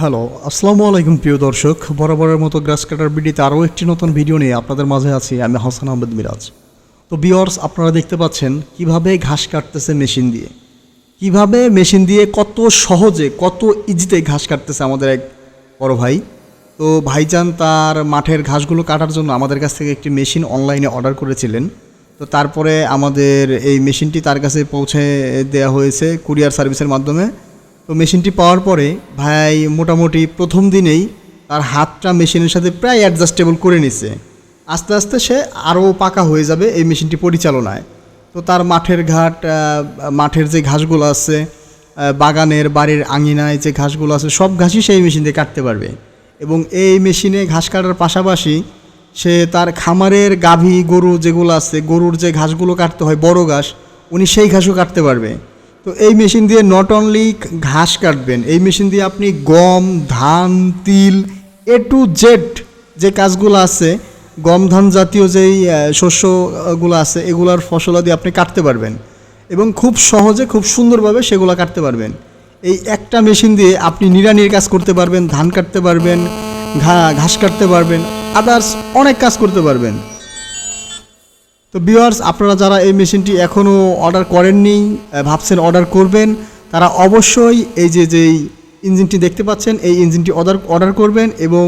Hello আসসালামু আলাইকুম প্রিয় দর্শক। বরাবরের মতো গ্রাস কাটার ভিডিওতে আরও একটি নতুন ভিডিও নিয়ে আপনাদের মাঝে আছি আমি হাসান আহমেদ মিরাজ। তো বিয়র্স আপনারা দেখতে পাচ্ছেন কীভাবে ঘাস কাটতেছে মেশিন দিয়ে। কীভাবে মেশিন দিয়ে কত সহজে, কত ইজিতে ঘাস কাটতেছে আমাদের এক বড় ভাই। তো ভাইজান তার মাঠের ঘাসগুলো কাটার জন্য আমাদের কাছ থেকে একটি মেশিন অনলাইনে অর্ডার করেছিলেন। তো তারপরে আমাদের এই মেশিনটি তার কাছে পৌঁছে দেওয়া হয়েছে কুরিয়ার সার্ভিসের মাধ্যমে। তো মেশিনটি পাওয়ার পরে ভাই মোটামুটি প্রথম দিনেই তার হাতটা মেশিনের সাথে প্রায় অ্যাডজাস্টেবল করে নিছে। আস্তে আস্তে সে আরও পাকা হয়ে যাবে এই মেশিনটি পরিচালনায়। তো তার মাঠের ঘাট মাঠের যে ঘাসগুলো আছে বাগানের বাড়ির আঙিনায় যে ঘাসগুলো আছে, সব ঘাসই সেই মেশিন দিয়ে কাটতে পারবে। এবং এই মেশিনে ঘাস কাটার পাশাপাশি সে তার খামারের গাভী, গরু যেগুলো আছে, গরুর যে ঘাসগুলো কাটতে হয়, বড় ঘাস, উনি সেই ঘাসও কাটতে পারবে। তো এই মেশিন দিয়ে নট অনলি ঘাস কাটবেন, এই মেশিন দিয়ে আপনি গম, ধান, তিল এ টু জেড যে কাজগুলো আছে, গম, ধান জাতীয় যেই শস্যগুলো আছে, এগুলার ফসলাদি আপনি কাটতে পারবেন এবং খুব সহজে, খুব সুন্দরভাবে সেগুলো কাটতে পারবেন। এই একটা মেশিন দিয়ে আপনি নিড়ানির কাজ করতে পারবেন, ধান কাটতে পারবেন ঘাস কাটতে পারবেন আদার্স অনেক কাজ করতে পারবেন। তো ভিউয়ার্স আপনারা যারা এই মেশিনটি এখনও অর্ডার করেননি ভাবছেন অর্ডার করবেন, তারা অবশ্যই এই যে, যেই ইঞ্জিনটি দেখতে পাচ্ছেন, এই ইঞ্জিনটি অর্ডার অর্ডার করবেন এবং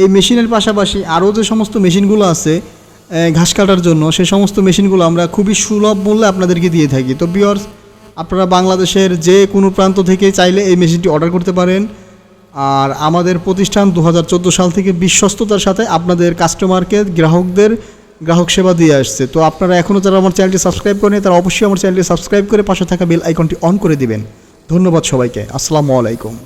এই মেশিনের পাশাপাশি আরও যে সমস্ত মেশিনগুলো আছে ঘাস কাটার জন্য, সে সমস্ত মেশিনগুলো আমরা খুবই সুলভ মূল্যে আপনাদেরকে দিয়ে থাকি। তো ভিউয়ার্স আপনারা বাংলাদেশের যে কোনো প্রান্ত থেকে চাইলে এই মেশিনটি অর্ডার করতে পারেন। আর আমাদের প্রতিষ্ঠান দু হাজার চোদ্দ সাল থেকে বিশ্বস্ততার সাথে আপনাদের কাস্টমারকে গ্রাহকদের গ্রাহক সেবা দিয়ে আসছে। তো আপনারা এখনও যারা আমার চ্যানেলটি সাবস্ক্রাইব করেন তারা অবশ্যই আমার চ্যানেলটি সাবস্ক্রাইব করে পাশে থাকা বেল আইকনটি অন করে দিবেন। ধন্যবাদ সবাইকে। আসসালামু আলাইকুম।